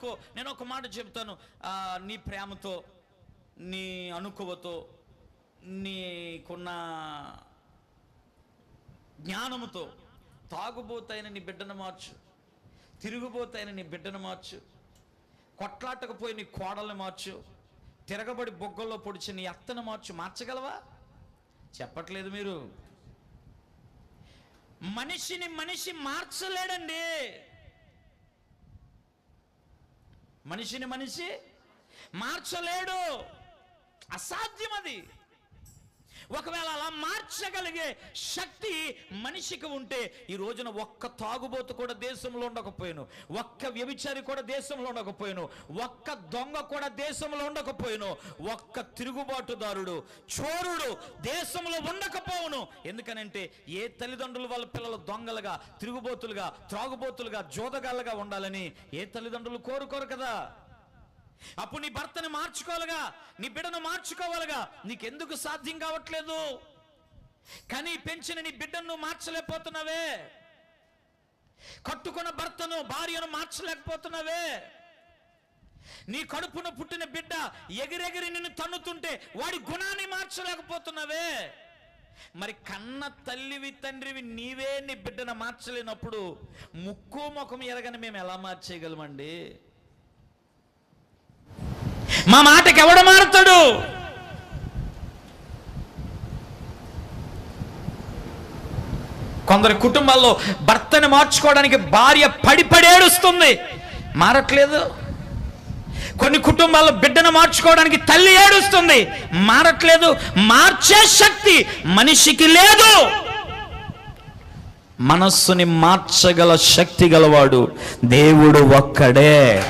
అనుకో నేను ఒక మాట చెప్తాను. నీ ప్రేమతో నీ అనుకువతో నీకున్న జ్ఞానముతో తాగుబోతైన నీ బిడ్డను మార్చు. తిరుగుబోతైన నీ బిడ్డను మార్చు. కొట్లాటకపోయి నీ కోడల్ని మార్చు. తిరగబడి బొగ్గల్లో పొడిచి నీ అత్తను మార్చు. మార్చగలవా? చెప్పట్లేదు మీరు. మనిషిని మనిషి మార్చలేడండి. మనిషిని మనిషి మార్చలేడు. అసాధ్యం అది ఒకవేళ అలా మార్చగలిగే శక్తి మనిషికి ఉంటే ఈ రోజున ఒక్క తాగుబోతు కూడా దేశంలో ఉండకపోయాను. ఒక్క వ్యభిచారి కూడా దేశంలో ఉండకపోయాను. ఒక్క దొంగ కూడా దేశంలో ఉండకపోయాను. ఒక్క తిరుగుబాటుదారుడు చోరుడు దేశంలో ఉండకపోవును. ఎందుకనంటే ఏ తల్లిదండ్రులు వాళ్ళ పిల్లలు దొంగలుగా తిరుగుబోతులుగా త్రాగుబోతులుగా జోదగాళ్ళగా ఉండాలని ఏ తల్లిదండ్రులు కోరుకోరు కదా. అప్పుడు నీ భర్తను మార్చుకోవాలిగా నీ బిడ్డను మార్చుకోవాలిగా. నీకెందుకు సాధ్యం కావట్లేదు? కానీ పెంచిన నీ బిడ్డను మార్చలేకపోతున్నావే. కట్టుకున్న భర్తను భార్యను మార్చలేకపోతున్నావే. నీ కడుపున పుట్టిన బిడ్డ ఎగిరెగిరి నిన్ను తన్నుతుంటే వాడి గుణాన్ని మార్చలేకపోతున్నావే. మరి కన్న తల్లివి తండ్రివి నీవే నీ బిడ్డను మార్చలేనప్పుడు ముక్కు ముఖం ఎరగని మేము ఎలా మార్చేయగలమండి? మా మాటకి ఎవడు మారుతాడు? కొందరి కుటుంబాల్లో భర్తని మార్చుకోవడానికి భార్య పడి ఏడుస్తుంది. మారట్లేదు. కొన్ని కుటుంబాల్లో బిడ్డను మార్చుకోవడానికి తల్లి ఏడుస్తుంది. మారట్లేదు. మార్చే శక్తి మనిషికి లేదు. మనస్సుని మార్చగల శక్తి గలవాడు దేవుడు ఒక్కడే.